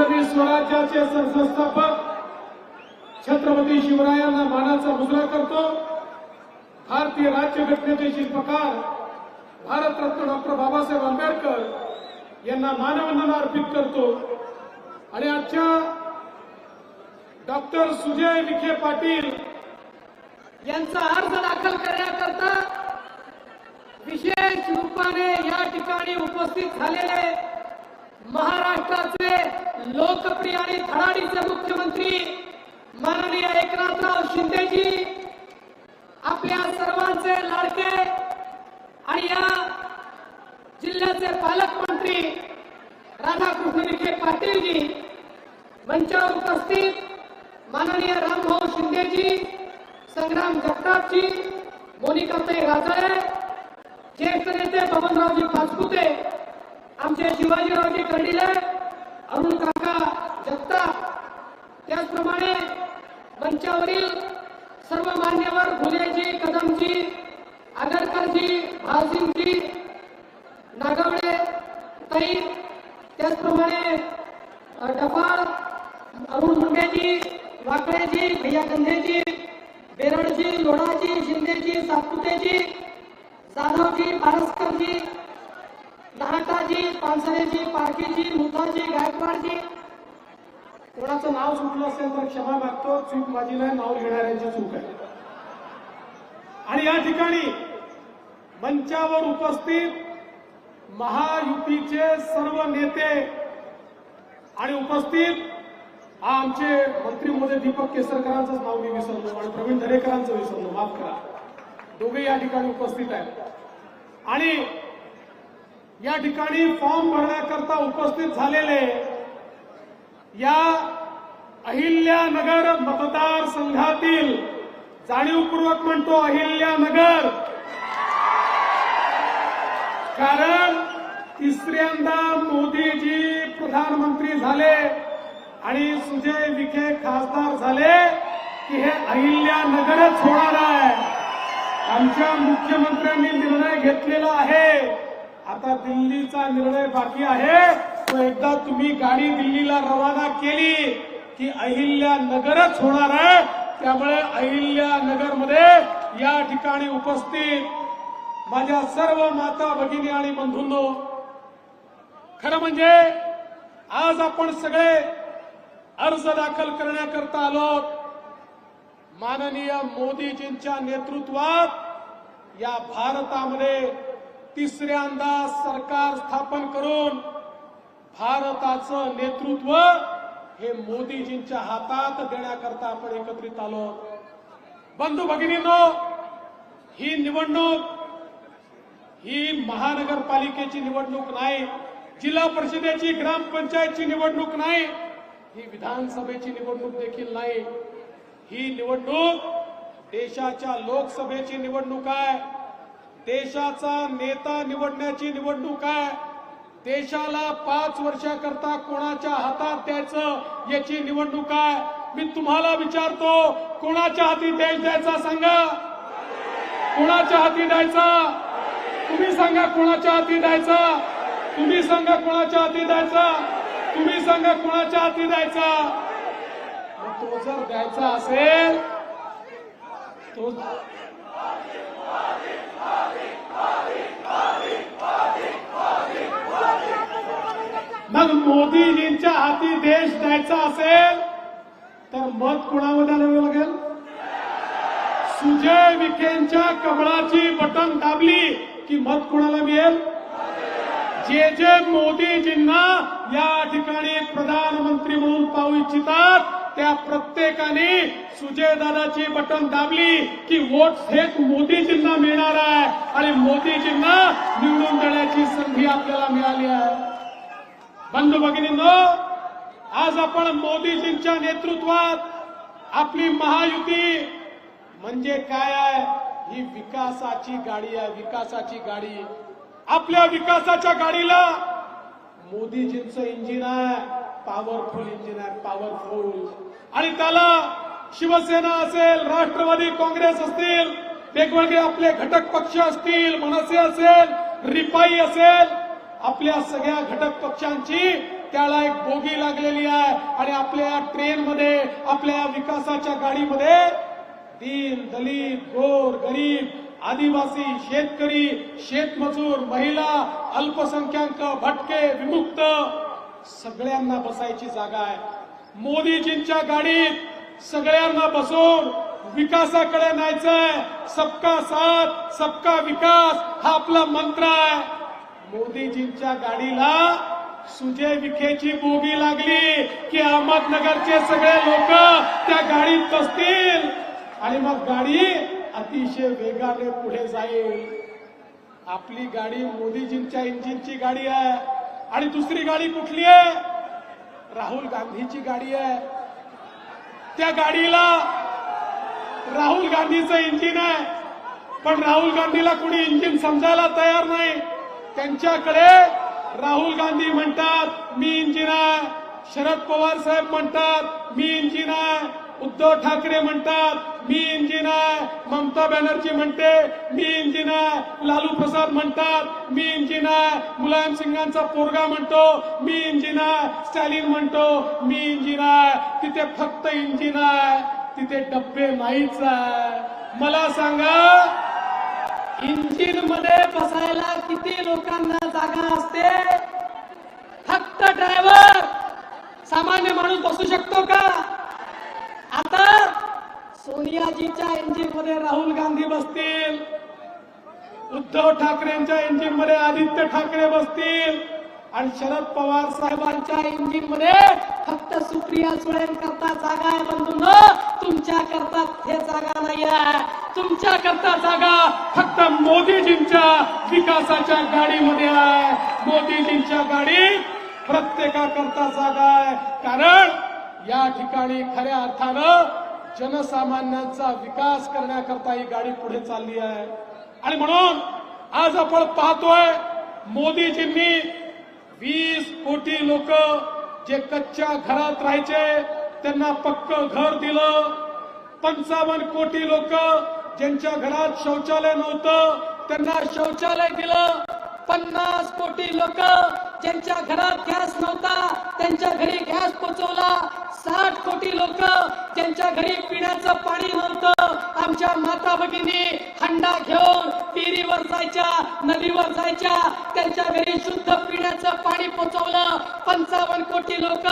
हिंदवी स्वराज्याचे सरसंस्थापक छत्रपती शिवरायांना मानाचा मुजरा करतो. भारतीय राज्यघटनेचे शिल्पकार भारतरत्न डॉक्टर बाबासाहेब आंबेडकर यांना मानवंदना अर्पित करतो. आणि आजच्या डॉक्टर सुजय विखे पाटील यांचा अर्ज दाखल करण्याकरता विशेष रूपाने या ठिकाणी उपस्थित झालेले महाराष्ट्राचे लोकप्रिय आणि धडाडीचे मुख्यमंत्री माननीय एकनाथराव शिंदेजी आपल्या सर्वांचे लाडके आणि या जिल्ह्याचे पालकमंत्री राधाकृष्ण विखे पाटीलजी मंचावर उपस्थित माननीय रामभाऊ शिंदेजी संग्राम जगतापजी मोनिकाताई राजळे ज्येष्ठ नेते बबनरावजी पाचपुते आमचे शिवाजीरावजी कर्डिले अरुण काका जगताप त्याचप्रमाणे मंचावरील सर्व मान्यवर फुलेजी कदमजी आगरकरजी भालसिंगजी नागवडे ताई त्याचप्रमाणे डफाळ अरुण मुंडेजी वाकडेजी भैया कंधेजी बेरडजी लोढाजी शिंदेजी सातपुतेजी जाधवजी पारसकरजी लहाटाजी पानसरेजी पारखीजी मुथाजी गायकवाडजी कोणाचं नाव सुटलं असेल तर क्षमा मागतो. चूक माझी नाही नाव घेणाऱ्यांची चूक आहे. आणि या ठिकाणी मंचावर उपस्थित महायुतीचे सर्व नेते आणि उपस्थित हा आमचे मंत्री महोदय दीपक केसरकरांचंच नाव मी विसरलो आणि प्रवीण दरेकरांचं विसरलो. माफ करा. दोघे या ठिकाणी उपस्थित आहेत. आणि या ठिकाणी फॉर्म भरण्याकरता उपस्थित झालेले या अहिल्यानगर मतदारसंघातील जाणीवपूर्वक म्हणतो अहिल्यानगर कारण तिसऱ्यांदा मोदीजी प्रधानमंत्री झाले आणि सुजय विखे खासदार झाले की हे अहिल्यानगरच होणार आहे. आमच्या मुख्यमंत्र्यांनी निर्णय घेतलेला आहे. आता दिल्लीचा निर्णय बाकी आहे. तो एकदा तुम्ही गाडी दिल्लीला रवाना केली की अहिल्यानगरच होणार आहे. त्यामुळे अहिल्यानगरमध्ये या ठिकाणी उपस्थित माझ्या सर्व माता भगिनी आणि बंधूंनो खरं म्हणजे आज आपण सगळे अर्ज दाखल करण्याकरता आलो. माननीय मोदीजींच्या नेतृत्वात या भारतामध्ये तिसऱ्यांदा सरकार स्थापन करून भारताचं नेतृत्व हे मोदीजींच्या हातात देण्याकरता आपण एकत्रित आलो. बंधू भगिनींनो ही निवडणूक ही महानगरपालिकेची निवडणूक नाही जिल्हा परिषदेची ग्रामपंचायतची निवडणूक नाही ही विधानसभेची निवडणूक देखील नाही. ही निवडणूक देशाच्या लोकसभेची निवडणूक आहे. देशाचा नेता निवडण्याची निवडणूक आहे. देशाला पाच वर्षाकरता कोणाच्या हातात द्यायचं याची निवडणूक आहे. मी तुम्हाला विचारतो कोणाच्या हाती देश द्यायचा सांगा? कोणाच्या हाती द्यायचा? तुम्ही सांगा कोणाच्या हाती द्यायचा? तुम्ही सांगा कोणाच्या हाती द्यायचा? तुम्ही सांगा कोणाच्या हाती द्यायचा? तो जर द्यायचा असेल तो मग मोदीजींच्या हाती देश द्यायचा असेल तर मत कुणामध्ये आणावं लागेल? सुजय विखेंच्या कमळाची बटन दाबली की मत कुणाला मिळेल? जे जे मोदीजींना या ठिकाणी प्रधानमंत्री म्हणून पाहू इच्छितात त्या प्रत्येकाने सुजयदादाची बटन दाबली की वोट थेट मोदीजींना मिळणार आहे. आणि मोदीजींना निवडून देण्याची संधी आपल्याला मिळाली आहे. बंधू भगिनींनो आज आपण मोदीजींच्या नेतृत्वात आपली महायुती म्हणजे काय आहे? ही विकासाची गाडी आहे विकासाची गाडी. आपल्या विकासाच्या गाडीला मोदीजींचं इंजिन आहे. पॉवरफुल इंजिन आहे पॉवरफुल आणि त्याला शिवसेना असेल राष्ट्रवादी काँग्रेस असतील वेगवेगळे आपले घटक पक्ष असतील मनसे असेल रिपाई असेल आपल्या सगळ्या घटक पक्षांची त्याला एक बोगी लागलेली आहे. आणि आपल्या ट्रेनमध्ये आपल्या विकासाच्या गाडीमध्ये दीन दलित गोर गरीब आदिवासी शेतकरी शेतमजूर महिला अल्पसंख्याक भटके विमुक्त सगळ्यांना बसायची जागा आहे. मोदीजींच्या गाडीत सगळ्यांना बसून विकासाकडे न्यायचंय. सबका साथ सबका विकास हा आपला मंत्र आहे. मोदीजींच्या गाडीला सुजय विखेची बोगी लागली की अहमदनगरचे सगळे लोक त्या गाडीत बसतील. आणि मग गाडी अतिशय वेगाने पुढे जाईल. आपली गाडी मोदीजींच्या इंजिनची गाडी आहे. आणि दुसरी गाडी कुठली आहे? राहुल गांधीची गाडी आहे. त्या गाडीला राहुल गांधीचं इंजिन आहे. पण राहुल गांधीला कुणी इंजिन समजायला तयार नाही. त्यांच्याकडे राहुल गांधी म्हणतात मी इंजिन आहे. शरद पवार साहेब म्हणतात मी इंजिन आहे. उद्धव ठाकरे म्हणतात मी इंजिन आहे ममता बॅनर्जी म्हणते मी इंजिन आहे लालू प्रसाद म्हणतात मी इंजिन आहे मुलायम सिंगांचा पोरगा म्हणतो मी इंजिन आहे स्टॅलिन म्हणतो मी इंजिन आहे तिथे फक्त इंजिन आहे तिथे डब्बे नाहीच आहे. मला सांगा इंजिनमध्ये बसायला किती लोकांना जागा असते? फक्त ड्रायव्हर सामान्य माणूस बसू शकतो का? आता सोनियाजीच्या इंजिनमध्ये राहुल गांधी बसतील. उद्धव ठाकरेंच्या इंजिनमध्ये आदित्य ठाकरे बसतील. आणि शरद पवार साहेबांच्या इंजिनमध्ये फक्त सुप्रिया सुळेंकरता जागा आहे बंधूंनो. तुमच्या करता हे जागा नाही आहे तुमच्या करता जागा फक्त मोदीजींच्या विकासाच्या गाडीमध्ये आहे. मोदीजींच्या गाडीत प्रत्येकाकरता जागा आहे. कारण या ठिकाणी खऱ्या अर्थानं जनसामान्यांचा विकास करण्याकरता ही गाडी पुढे चालली आहे. आणि म्हणून आज आपण पाहतोय मोदीजींनी वीस कोटी लोक जे कच्च्या घरात राहायचे त्यांना पक्क घर दिलं. पंचावन्न कोटी लोक ज्यांच्या घरात शौचालय नव्हतं त्यांना शौचालय दिलं. पन्नास कोटी लोक ज्यांच्या घरात गॅस नव्हता त्यांच्या घरी गॅस पोचवला. साठ कोटी लोक त्यांच्या घरी पिण्याचं पाणी नव्हतं आमच्या माता भगिनी हंडा घेऊन विहिरीवर जायच्या नदीवर जायच्या त्यांच्या घरी शुद्ध पिण्याचं पाणी पोचवलं. पंचावन्न कोटी लोक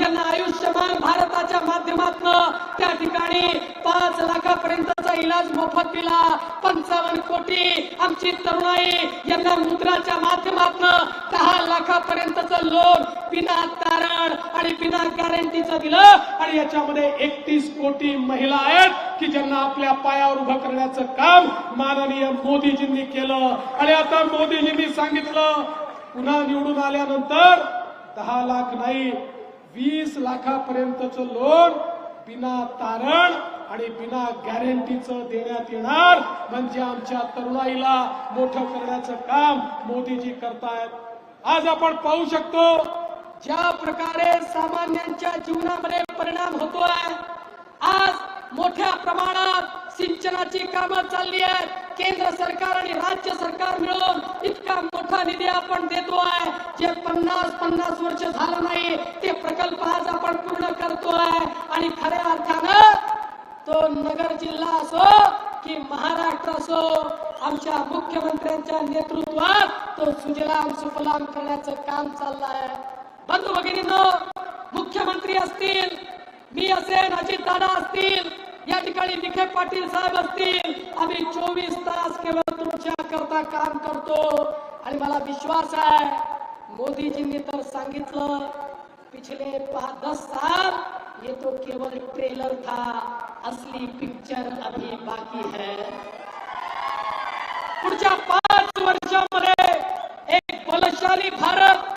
यांना आयुष्यमान भारताच्या माध्यमातून त्या ठिकाणी पाच लाखापर्यंत लाखापर्यंतचा इलाज मोफत दिला. पंचावन्न कोटी आमची तरुणाई यांना मुद्राच्या माध्यमातून दहा लाखापर्यंतचं लोन बिना तारण आणि बिना गॅरंटीचं दिलं. आणि याच्यामध्ये एकतीस कोटी महिला आहेत की ज्यांना आपल्या पायावर उभं करण्याचं काम माननीय मोदीजींनी केलं. आणि आता मोदीजींनी सांगितलं पुन्हा निवडून आल्यानंतर दहा लाख नाही वीस लाखापर्यंतचं लोन बिना तारण आणि बिना गॅरंटीचं देण्यात येणार. म्हणजे आमच्या तरुणाईला मोठं करण्याचं काम मोदीजी करतायत. आज आपण पाहू शकतो ज्या प्रकारे सामान्यांच्या जीवनामध्ये परिणाम होतोय आज मोठ्या प्रमाणात सिंचनाची कामं चालली आहेत. केंद्र सरकार आणि राज्य सरकार मिळून इतका मोठा निधी आपण देतो आहे जे पन्नास पन्नास वर्ष झालं नाही ते प्रकल्प आज आपण पूर्ण करतोय. आणि खऱ्या अर्थानं तो नगर जिल्हा असो की महाराष्ट्र असो आमच्या मुख्यमंत्र्यांच्या नेतृत्वात तो सुजलाम सुफलाम करण्याचं काम चाललं आहे बंधू भगिनीनो मुख्यमंत्री असतील मी असेल अजितदादा असतील या ठिकाणी विखे पाटील साहेब असतील आम्ही चोवीस तास केवळ तुमच्या करता काम करतो. आणि मला विश्वास आहे मोदीजींनी तर सांगितलं पिछले पाच दस साल ये तो केवल ट्रेलर था असली पिक्चर अभी बाकी है. पुढच्या पाच वर्षामध्ये एक बलशाली भारत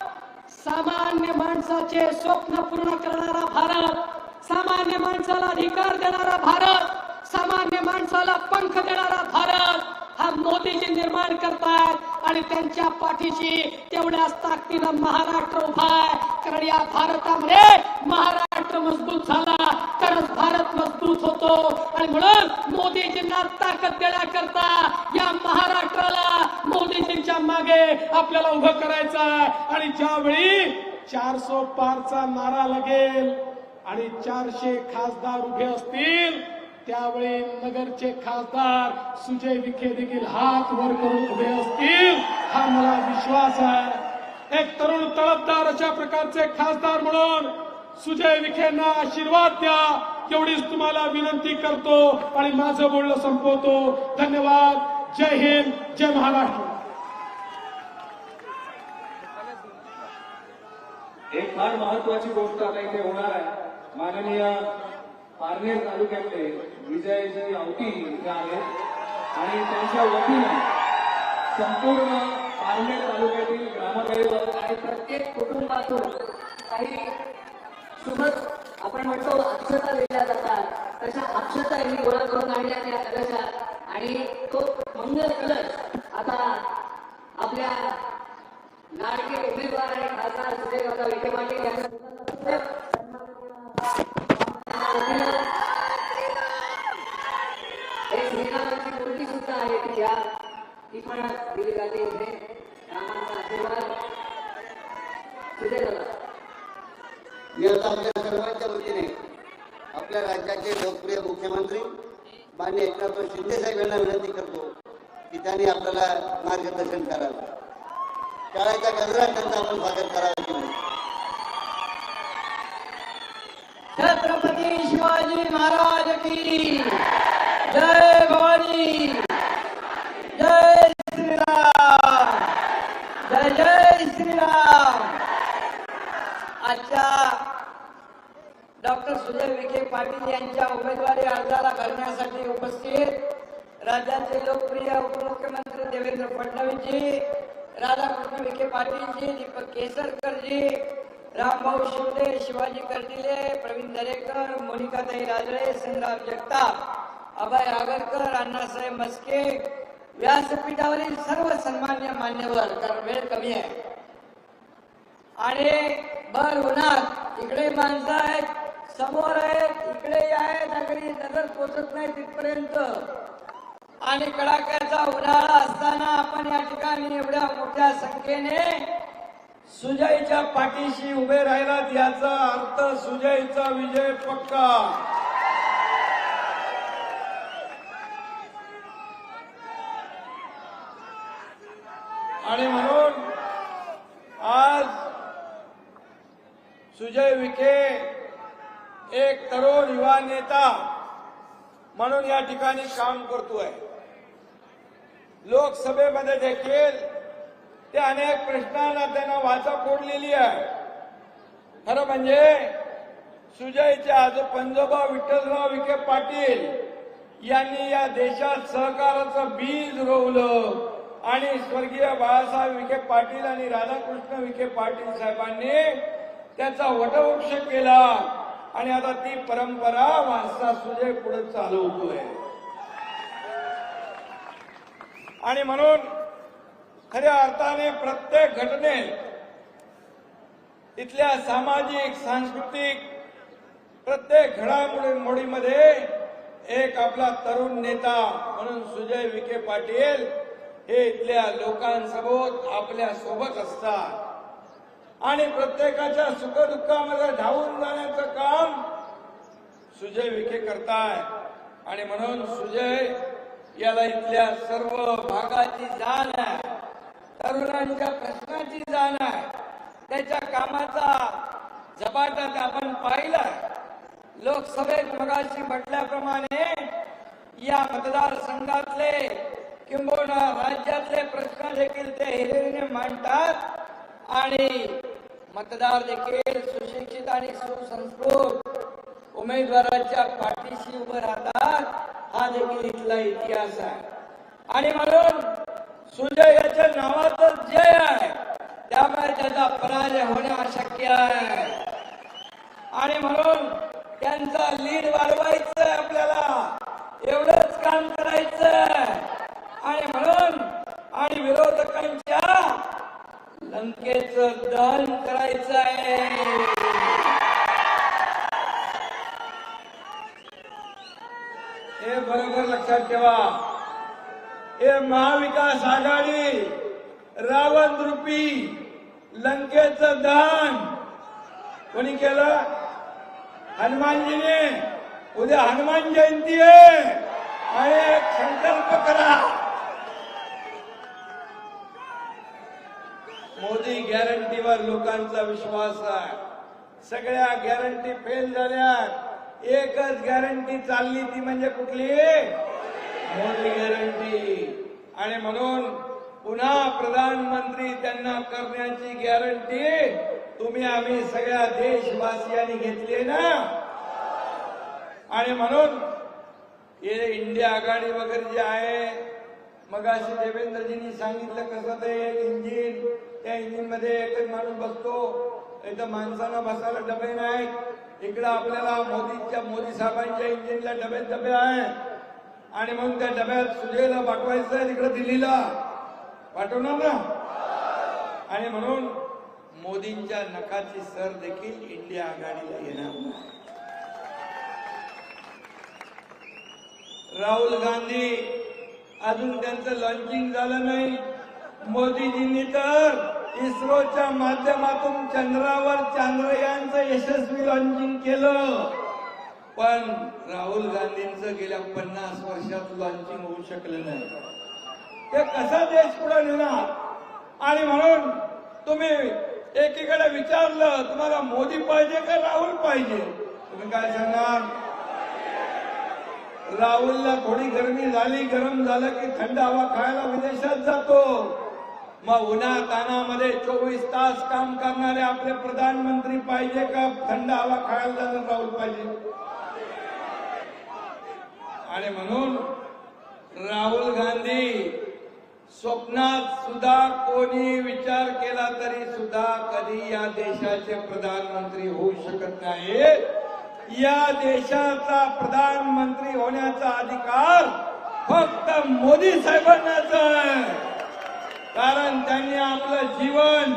सामान्य माणसाचे स्वप्न पूर्ण करणारा भारत सामान्य माणसाला अधिकार देणारा भारत सामान्य माणसाला पंख देणारा भारत हा मोदीजी निर्माण करतात आणि त्यांच्या पाठीशी तेवढ्याच ताकदीनं महाराष्ट्र उभा आहे. कारण या भारतामध्ये महाराष्ट्र मजबूत झाला तरच भारत मजबूत होतो. आणि म्हणून मोदीजींना ताकद देण्याकरता या महाराष्ट्राला मोदीजींच्या मागे आपल्याला उभं करायचं आहे. आणि ज्यावेळी चारशे पारचा नारा लागेल आणि चारशे खासदार उभे असतील त्यावेळी नगरचे खासदार सुजय विखे देखील हात वर करून उभे असतील हा मला विश्वास आहे. एक तरुण तळपदार अशा प्रकारचे खासदार म्हणून सुजय विखेंना आशीर्वाद द्या. एवढीच तुम्हाला विनंती करतो आणि माझं बोलणं संपवतो. धन्यवाद. जय हिंद. जय महाराष्ट्र. एक फार महत्वाची गोष्ट आता इथे होणार आहे. माननीय पारनेर तालुक्यातले विजयजी आवटी इथे आहेत. आणि त्यांच्या वतीनं संपूर्ण पारनेर तालुक्यातील ग्रामदैवत आणि प्रत्येक कुटुंबातून काही शुभ आपण म्हणतो अक्षता दिल्या जातात. तशा अक्षता यांनी गोळा करून आणल्या त्या कलशात. आणि तो मंगल कलश आता आपल्या नाटके उमेदवार आणि खासदार सुजयकाका विखे पाटील यांच्या मुलाला एक स्नेहाची मूर्ती सुद्धा आहे ती या ती पण दिली जाते इथे रामांचा आशीर्वाद सुजयकाका मी आता आपल्या सर्वांच्या वतीने आपल्या राज्याचे लोकप्रिय मुख्यमंत्री मान्य एकनाथ शिंदे साहेब यांना विनंती करतो की त्यांनी आपल्याला मार्गदर्शन करावं. शाळेच्या गजरा त्यांचं आपण स्वागत करावं की नाही? छत्रपती शिवाजी महाराज की जय भवानी जय श्रीराम जय जय श्रीराम. आजच्या पाटील यांच्या उमेदवारी अर्जाला घालण्यासाठी उपस्थित राज्याचे लोकप्रिय उपमुख्यमंत्री देवेंद्र फडणवीसजी राधाकृष्ण विखे पाटीलजी दीपक केसरकरजी रामभाऊ शिंदे शिवाजी कर्डिले प्रवीण दरेकर मोनिकाताई राजळे संग्राम जगताप अभय आगरकर अण्णासाहेब मस्के व्यासपीठावरील सर्व सन्मान्य मान्यवर कारण वेळ कमी आहे. आणि भर उन्हात इकडे माणसं आहेत समोर आहेत इकडे आहेत नागरी नजर पोचत नाही तिथपर्यंत. आणि कडाक्याचा उन्हाळा असताना आपण या ठिकाणी एवढ्या मोठ्या संख्येने सुजयच्या पाठीशी उभे राहिलात याचा अर्थ सुजयचा विजय पक्का आणि म्हणून आज सुजय विखे एक तरुण युवा नेता म्हणून या ठिकाणी काम करतोय. लोकसभेमध्ये देखील त्या अनेक प्रश्नांना त्यांना वाचा फोडलेली आहे. खरं म्हणजे सुजयचे आज पंजोबा विठ्ठलराव विखे पाटील यांनी या देशात सहकाराचं बीज रोवलं आणि स्वर्गीय बाळासाहेब विखे पाटील आणि राधाकृष्ण विखे पाटील साहेबांनी त्याचा वटवृक्ष केला. आणि आता ती परंपरा वारसा सुजय पुढे चालवतोय. आणि म्हणून खऱ्या अर्थाने प्रत्येक घटनेत इथल्या सामाजिक सांस्कृतिक प्रत्येक घडामोडीमध्ये एक आपला तरुण नेता म्हणून सुजय विखे पाटील हे इथल्या लोकांसोबत आपल्यासोबत असतात. आणि प्रत्येकाच्या सुखदुःखामध्ये धावून जाण्याचं काम सुजय विखे करताय. आणि म्हणून सुजय याला इथल्या सर्व भागाची जाण आहे. तरुणांच्या प्रश्नाची जाण आहे. त्याच्या कामाचा झपाटा आपण पाहिलं लोकसभेत मगाशी म्हटल्याप्रमाणे या मतदारसंघातले किंबहुना राज्यातले प्रश्न देखील ते हिरिरीने मांडतात. आणि मतदार देखील सुशिक्षित आणि सुसंस्कृत उमेदवाराच्या पाठीशी उभं राहतात हा देखील इथला इतिहास आहे. आणि म्हणून सुजय याच्या नावातच जय आहे. त्यामुळे त्याचा पराजय होणे अशक्य आहे. आणि म्हणून त्यांचा लीड वाढवायचं आहे आपल्याला एवढंच काम करायचं आहे. आणि म्हणून आणि विरोधकांच्या लंकेचं दहन करायचं आहे हे बरोबर लक्षात ठेवा. हे महाविकास आघाडी रावण रूपी लंकेचं दहन कोणी केलं? हनुमानजीने. उद्या हनुमान जयंती आहे. आणि संकल्प करा मोदी गॅरंटीवर लोकांचा विश्वास आहे. सगळ्या गॅरंटी फेल झाल्या एकच गॅरंटी चालली ती म्हणजे कुठली? मोदी गॅरंटी आणि म्हणून पुन्हा प्रधानमंत्री त्यांना करण्याची गॅरंटी तुम्ही आम्ही सगळ्या देशवासियांनी घेतली ना? आणि म्हणून हे इंडिया आघाडी वगैरे जे आहे मग अशी देवेंद्रजींनी सांगितलं कसं ते इंजिन त्या इंजिनमध्ये एकच माणूस बसतो. इथं माणसाला बसायला डबे नाहीत. इकडं आपल्याला मोदीच्या मोदी साहेबांच्या इंजिनला डबे डबे आहेत. आणि मग त्या डब्यात सुजयला पाठवायचं आहे तिकडं दिल्लीला. पाठवणार ना? आणि म्हणून मोदींच्या नखाची सर देखील इंडिया आघाडीला येणार नाही. राहुल गांधी अजून त्यांचं लॉन्चिंग झालं नाही. मोदीजींनी तर इस्रोच्या माध्यमातून चंद्रावर चांद्रयानचं यशस्वी लॉन्चिंग केलं. पण राहुल गांधींचं गेल्या पन्नास वर्षात लॉन्चिंग होऊ शकलं नाही. ते कसा देश पुढे नेणार? आणि म्हणून तुम्ही एकीकडे विचारलं तुम्हाला मोदी पाहिजे का राहुल पाहिजे? तुम्ही काय सांगणार? राहुलला थोडी गरमी झाली गरम झालं की थंड हवा खायला विदेशात जातो. मग उन्हा तानामध्ये चोवीस तास काम करणारे आपले प्रधानमंत्री पाहिजे का? थंड हवा खायला राहुल पाहिजे. आणि म्हणून राहुल गांधी स्वप्नात सुद्धा कोणी विचार केला तरी सुद्धा कधी या देशाचे प्रधानमंत्री होऊ शकत नाही या देशाचा प्रधानमंत्री होण्याचा अधिकार फक्त मोदी साहेबांनाच आहे. कारण त्यांनी आपलं जीवन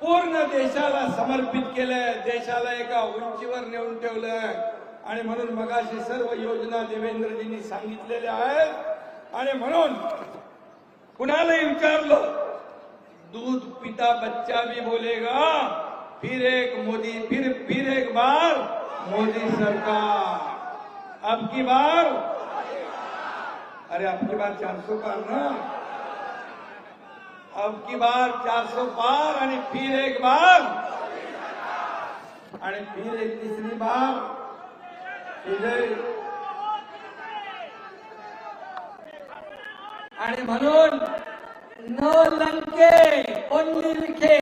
पूर्ण देशाला समर्पित केलंय. देशाला एका उंचीवर नेऊन ठेवलंय. आणि म्हणून मगाशी सर्व योजना देवेंद्रजींनी सांगितलेल्या आहेत. आणि म्हणून कुणालाही विचारलं दूध पिता बच्चा भी बोलेगा फिर एक मोदी फिर फिर एक बार मोदी सरकार. अब की बार? अरे अब की बार चार सौ बार ना? अब की बार चार सौ पार आणि फिर एक बार. आणि फिर एक तिसरी बार. आणि म्हणून न लंके पण लिखे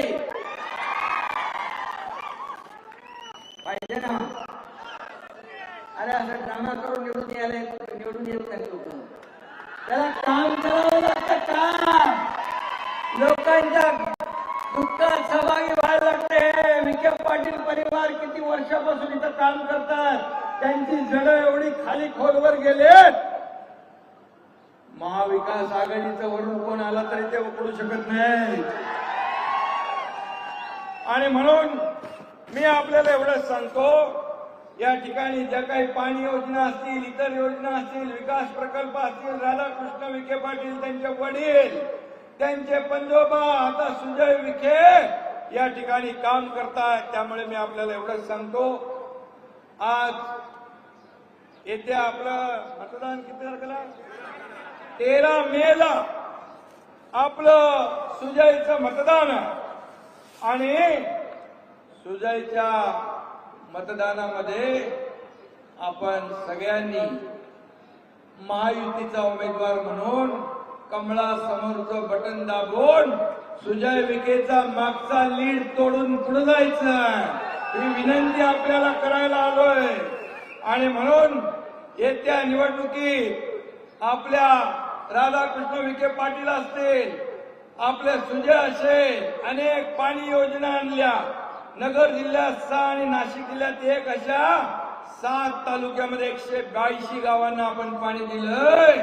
पाहिजे ना अरे असं ड्रामा करून निवडून यायला निवडून येत नाही लोक त्याला काम करावं लागतं काम लोकांच्या दुःखात सहभागी व्हायला लागते विखे पाटील परिवार किती वर्षापासून इथं काम करतात. त्यांची जड एवढी खाली खोलवर गेलेत. महाविकास आघाडीचं वरून कोण आला तरी ते उकडू शकत नाही. आणि म्हणून मी आपल्याला एवढंच सांगतो या ठिकाणी ज्या काही पाणी योजना असतील इतर योजना असतील विकास प्रकल्प असतील राधाकृष्ण विखे पाटील त्यांचे वडील त्यांचे पंजोबा आता सुजय विखे या ठिकाणी काम करतात त्यामुळे मी आपल्याला एवढंच सांगतो आज येत्या आपलं मतदान किती तारखेला? तेरा मेला आपलं सुजयचं मतदान आणि सुजयच्या मतदानामध्ये आपण सगळ्यांनी महायुतीचा उमेदवार म्हणून कमळा समोरचं बटन दाबून सुजय विखेचा मागचा लीड तोडून पुढे जायचं ही विनंती आपल्याला करायला आलोय. आणि म्हणून येत्या निवडणुकीत आपल्या राधाकृष्ण विखे पाटील असतील आपले सुजय असेल अनेक पाणी योजना आणल्या. नगर जिल्ह्यात सहा आणि नाशिक जिल्ह्यात एक अशा सात तालुक्यामध्ये एकशे ब्याऐंशी गावांना आपण पाणी दिलंय.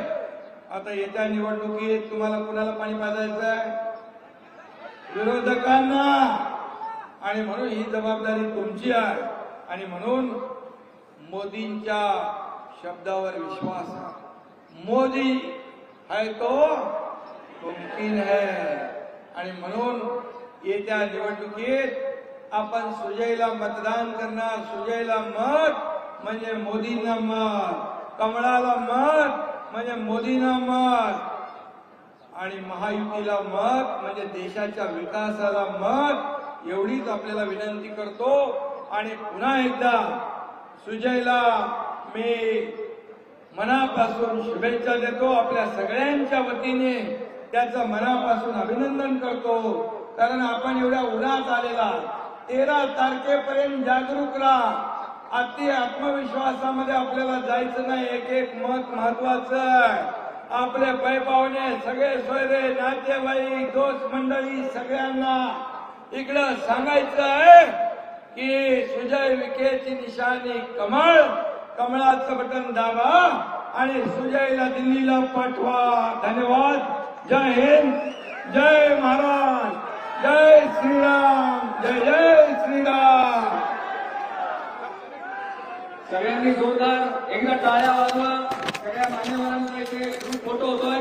आता येत्या निवडणुकीत तुम्हाला कुणाला पाणी पाजायचं आहे विरोधकांना. आणि म्हणून ही जबाबदारी तुमची आहे. आणि म्हणून मोदींच्या शब्दावर विश्वास आहे. मोदी है तो मुमकिन है. आणि म्हणून येत्या निवडणुकीत आपण सुजयला मतदान करणार. सुजयला मत म्हणजे मोदींना मत. कमळाला मत म्हणजे मोदींना मत. आणि महायुतीला मत म्हणजे देशाच्या विकासाला मत. एवढीच आपल्याला विनंती करतो. आणि पुन्हा एकदा सुजयला मी मनापासून शुभेच्छा देतो. आपल्या सगळ्यांच्या वतीने त्याचं मनापासून अभिनंदन करतो. कारण आपण एवढ्या उन्हात आलेला तेरा तारखेपर्यंत जागरूक राहा. अति आत्मविश्वासामध्ये आपल्याला जायचं नाही. एक एक मत महत्वाचं आहे. आपले पैपावणे सगळे सोयरे नातेवाईक दोस्त मंडळी सगळ्यांना इकडं सांगायचं आहे की सुजय विखेची निशाणी कमळ कमळाचं बटन दाबा आणि सुजयला दिल्लीला पाठवा. धन्यवाद. जय हिंद. जय महाराज. जय श्रीराम. जय जय श्रीराम. सगळ्यांनी जोरदार एकदा टाळ्या वाजवा. सगळ्या मान्यवरांचा इथे ग्रुप फोटो होतोय.